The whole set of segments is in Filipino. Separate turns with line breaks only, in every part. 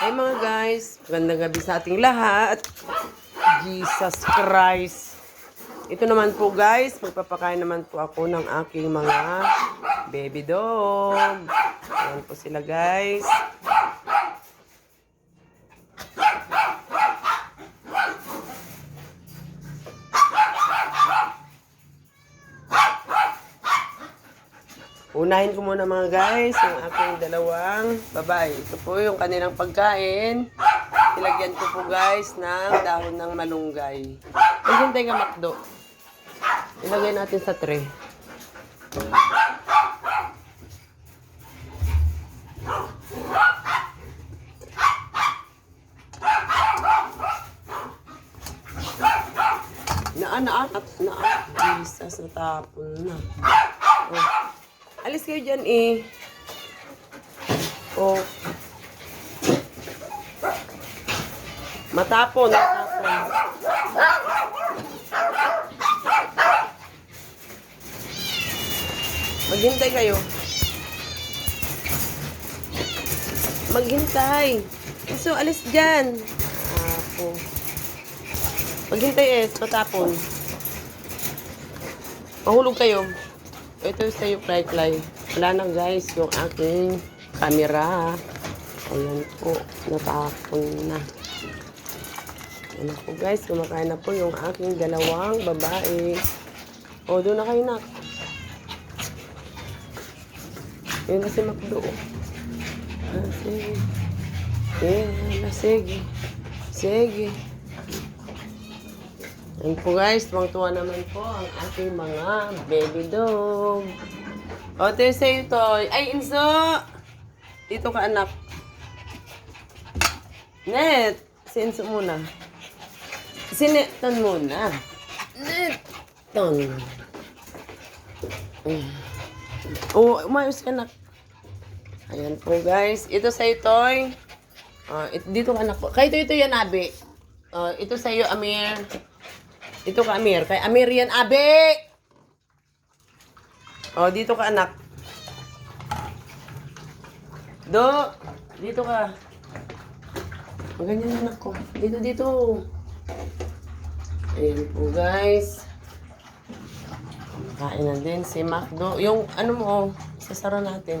Hi mga guys, magandang gabi sa ating lahat. Jesus Christ. Ito naman po guys, magpapakain naman po ako ng aking mga baby dog. Ayan po sila guys. Unahin ko muna mga guys, yung aking dalawang babae. Ito po yung kanilang pagkain. Ilagyan ko po guys ng dahon ng malunggay. Maghintay ka makdo. Ilagay natin sa tray. Naan, naan, naan. Jesus, natapon na. Oh. Alis kayo dyan eh. Oh. Matapon, matapon. Maghintay kayo. Maghintay. So, alis dyan. Apo. Maghintay eh, matapon. Mahulog kayo. Ito sa iyo, Fly Fly. Wala na guys, yung aking camera. Ayan po, natapon na. Ayan po guys, kumakain na po yung aking dalawang babae. O, doon na kayo na. Yun na si Macdo. Ah, sige. Na, sige. Sige. Ayan po guys, tuwang-tuwa naman po ang aking mga baby dog. O, ito yung sa'yo, Toy. Ay, Inso! Dito ka, anak. Net! Si Inso muna. Si Neton muna. Neton. Mm. Oh, umayos ka, anak. Ayan po, guys. Ito sa'yo, Toy. Ah, it, dito ka, anak. Kay ito, ito yan, Abi. Ah, ito sa'yo, Amir. Dito ka, Amir. Kay Amir yan, Abe! O, dito ka, anak. Do! Dito ka. O, ganyan, anak ko. Dito, dito. Ayan po, guys. Kain na din si Macdo. Yung, ano mo, oh, sasara natin.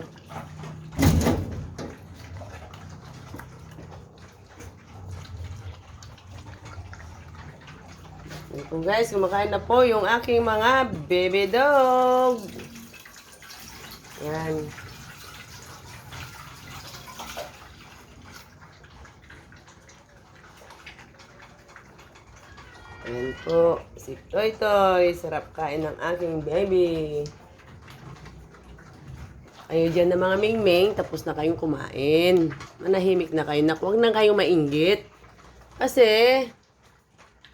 Po guys, kumakain na po yung aking mga baby dog. Yan. Ayan po, si Toy Toy. Sarap kain ng aking baby. Kayo dyan na mga mingming, tapos na kayong kumain. Manahimik na kayo. Nak, huwag na kayong mainggit. Kasi,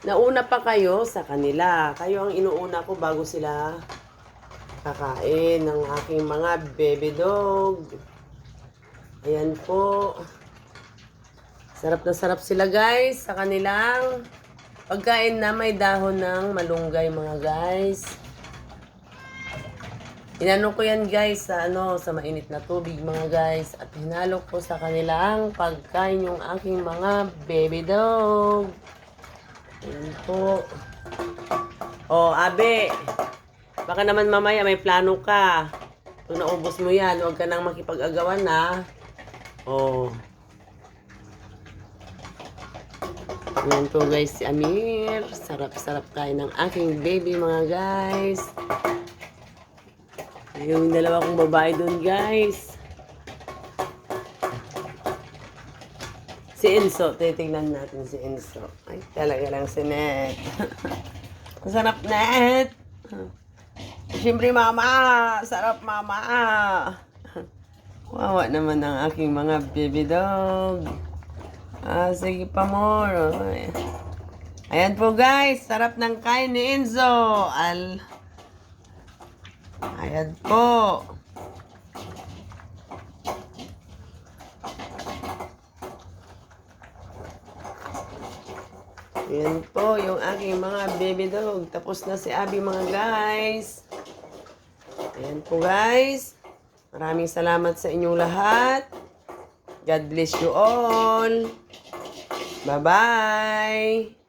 Nauna pa kayo sa kanila. Kayo ang inuuna ko bago sila kakain ng aking mga baby dog. Ayan po. Sarap na sarap sila guys sa kanilang pagkain na may dahon ng malunggay mga guys. Inano ko yan guys sa ano sa mainit na tubig mga guys at hinalo ko sa kanilang pagkain yung aking mga baby dog. Po. Oh, abe. Baka naman mamaya may plano ka. Kung naubos mo yan, huwag ka nang makipag-agawan na. Oh. Ayan po guys, si Amir. Sarap-sarap kain ng aking baby mga guys. Yung dalawa kong babae doon guys. Si Enzo, titignan natin si Enzo. Ay, talaga lang si Net. Ang sarap, Net. Siyempre, mama. Sarap, mama. Wawa naman ang aking mga baby dog. Ah, sige pa more. Ay. Ayan po guys, sarap ng kain ni Enzo. Al Ayan po. Yan po, yung aking mga baby dog. Tapos na si Abby mga guys. Ayan po guys. Maraming salamat sa inyong lahat. God bless you all. Bye-bye.